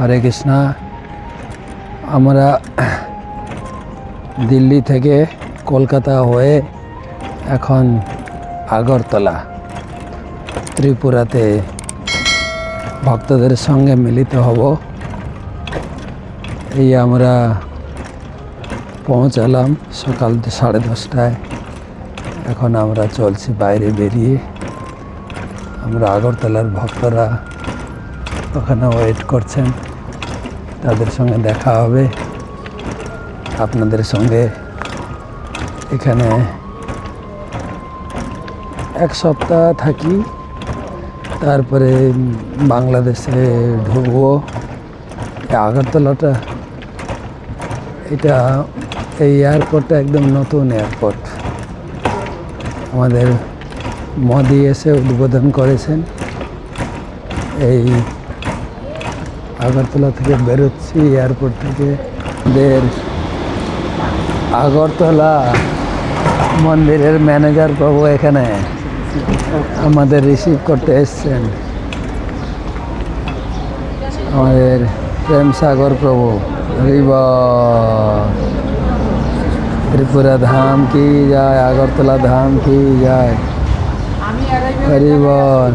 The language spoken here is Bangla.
হরে কৃষ্ণা। আমরা দিল্লি থেকে কলকাতা হয়ে এখন আগরতলা, ত্রিপুরাতে ভক্তদের সঙ্গে মিলিত হব। এই আমরা পৌঁছালাম সকাল সাড়ে দশটায়। এখন আমরা চলছি বাইরে বেরিয়ে। আমরা আগরতলার ভক্তরা ওখানে ওয়েট করছেন। তাদের সঙ্গে দেখা হবে। আপনাদের সঙ্গে এখানে এক সপ্তাহ থাকি, তারপরে বাংলাদেশে ঢুকবো। আগরতলাটা, এটা এই এয়ারপোর্টটা একদম নতুন এয়ারপোর্ট আমাদের মোদি এসে উদ্বোধন করেছেন। এই আগরতলা থেকে বেরোচ্ছি এয়ারপোর্ট থেকে আমাদের আগরতলা মন্দিরের ম্যানেজার বাবু এখানে। আমাদের রিসিভ করতে এসছেন। আমাদের প্রেম সাগর প্রভু হরিব ত্রিপুরা ধাম কি যায়, আগরতলা ধাম কি যায়? হরিবল